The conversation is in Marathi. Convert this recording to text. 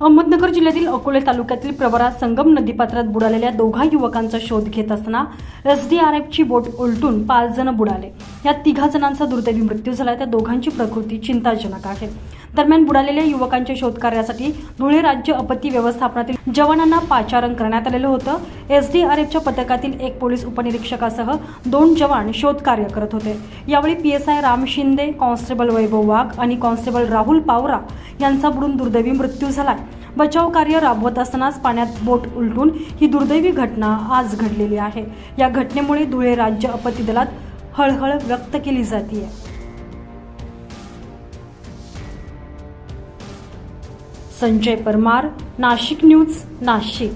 अहमदनगर जिल्ह्यातील अकोले तालुक्यातील प्रवरा संगम नदीपात्रात बुडालेल्या दोघा युवकांचा शोध घेत असताना एसडीआरएफची बोट उलटून पाच जण बुडाले. या तिघा जणांचा दुर्दैवी मृत्यू झाला. त्या दोघांची प्रकृती चिंताजनक आहे. दरम्यान बुडालेल्या युवकांच्या शोधकार्यासाठी धुळे राज्य आपत्ती व्यवस्थापनातील जवानांना पाचारण करण्यात आलेलं होतं. एसडीआरएफच्या पथकातील एक पोलीस उपनिरीक्षकासह दोन जवान शोधकार्य करत होते. यावेळी पीएसआय राम शिंदे कॉन्स्टेबल वैभव वाघ आणि कॉन्स्टेबल राहुल पावरा यांचा बुडून दुर्दैवी मृत्यू झाला बचाव कार्य राबवत असतानाच पाण्यात बोट उलटून ही दुर्दैवी घटना आज घडलेली आहे. या घटनेमुळे धुळे राज्य आपत्ती दलात हळहळ व्यक्त केली जाते संजय परमार नाशिक न्यूज नाशिक.